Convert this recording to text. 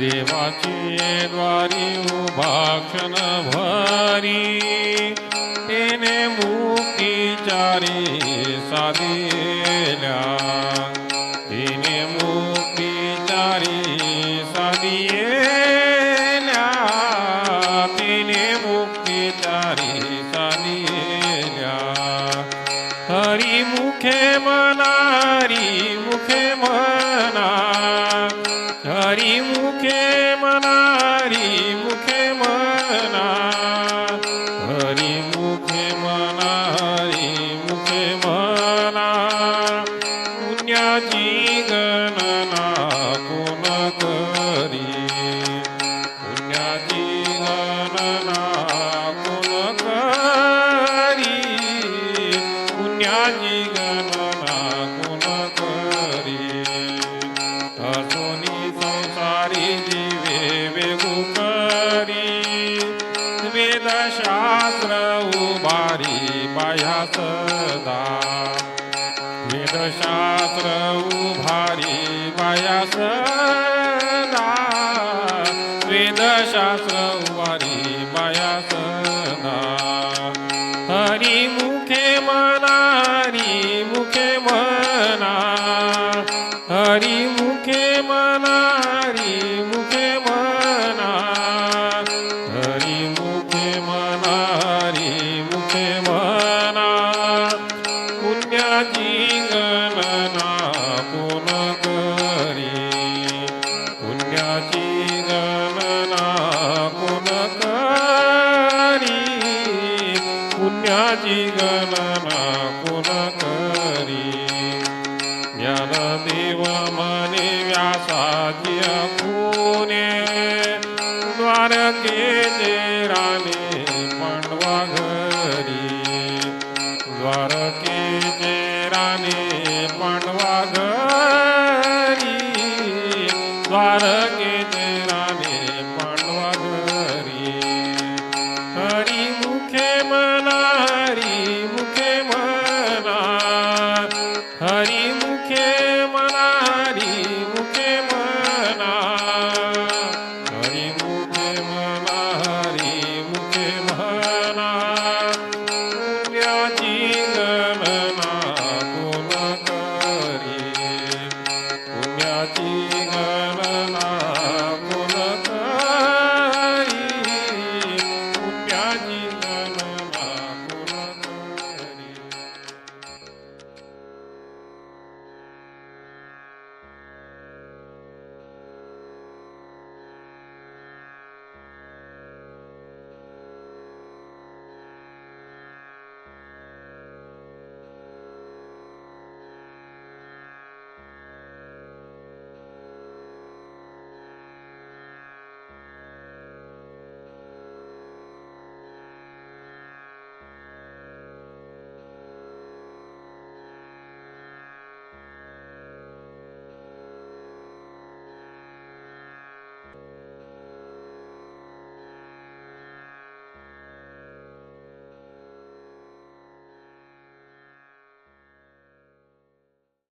देवाची द्वारी उभा क्षण भरी तेने मुक्तीचारी साधिल्या तिने मुक्तीचारी साधिल्या तिने मुक्तीचारी साधिल्या पुण्याची गणना कोण करी पुण्याची गणना कोण करी पुण्याची गणना कोण करी असोनी संसारी जीवे वेगू करी वेदशास्त्र उभारी वेदशास्त्र उभारी पाया वेदशास्त्र उभारी पाया हरी मुखे मनारी मुखे मना. हरी मुखे मनारी मुखे मना. हरी मुखे मनारी मुखे मना. पुण्याची ज्ञानाची गणना कुणा करी ज्ञानदेव मने व्यासाची कुणे द्वारके जे राणे पंडवा घरी। द्वारके जे राणे पंडवा घरी। द्वारके जे